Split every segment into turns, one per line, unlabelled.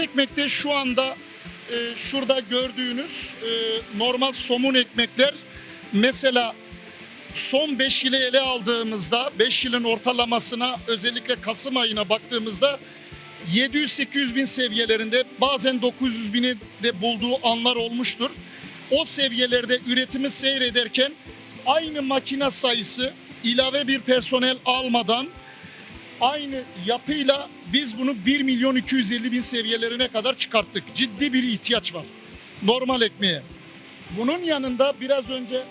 ekmekte şu anda e, şurada gördüğünüz e, normal somun ekmekler mesela son 5 yılı ele aldığımızda 5 yılın ortalamasına özellikle Kasım ayına baktığımızda 700-800 bin seviyelerinde bazen 900 bini de bulduğu anlar olmuştur. O seviyelerde üretimi seyrederken aynı makine sayısı ilave bir personel almadan aynı yapıyla biz bunu 1 milyon 250 bin seviyelerine kadar çıkarttık. Ciddi bir ihtiyaç var normal ekmeğe. Bunun yanında biraz önce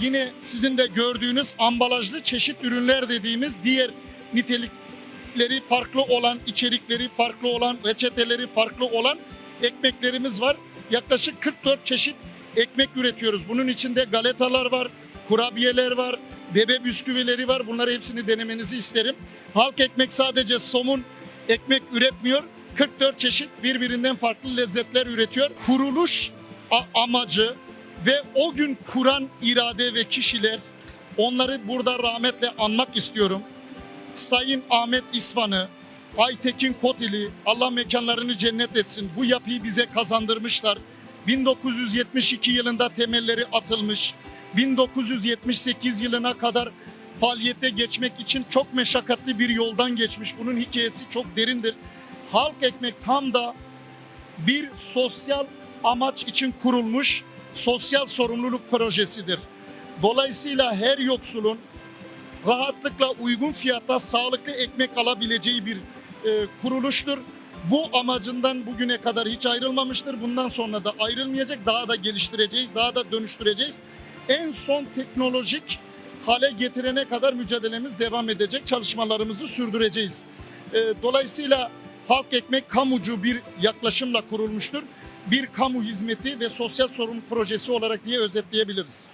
yine sizin de gördüğünüz ambalajlı çeşit ürünler dediğimiz diğer nitelikleri farklı olan, içerikleri farklı olan, reçeteleri farklı olan ekmeklerimiz var. Yaklaşık 44 çeşit ekmek üretiyoruz. Bunun içinde galetalar var, kurabiyeler var, bebe bisküvileri var. Bunları hepsini denemenizi isterim. Halk ekmek sadece somun ekmek üretmiyor. 44 çeşit birbirinden farklı lezzetler üretiyor. Kuruluş amacı ve o gün kuran irade ve kişiler onları burada rahmetle anmak istiyorum. Sayın Ahmet İsvan'ı, Aytekin Kotili, Allah mekanlarını cennet etsin. Bu yapıyı bize kazandırmışlar. 1972 yılında temelleri atılmış. 1978 yılına kadar faaliyete geçmek için çok meşakkatli bir yoldan geçmiş. Bunun hikayesi çok derindir. Halk ekmek tam da bir sosyal amaç için kurulmuş sosyal sorumluluk projesidir. Dolayısıyla her yoksulun rahatlıkla uygun fiyatta sağlıklı ekmek alabileceği bir e, kuruluştur. Bu amacından bugüne kadar hiç ayrılmamıştır. Bundan sonra da ayrılmayacak. Daha da geliştireceğiz, daha da dönüştüreceğiz. En son teknolojik hale getirene kadar mücadelemiz devam edecek. Çalışmalarımızı sürdüreceğiz. E, dolayısıyla Halk Ekmek kamucu bir yaklaşımla kurulmuştur. Bir kamu hizmeti ve sosyal sorumluluk projesi olarak diye özetleyebiliriz.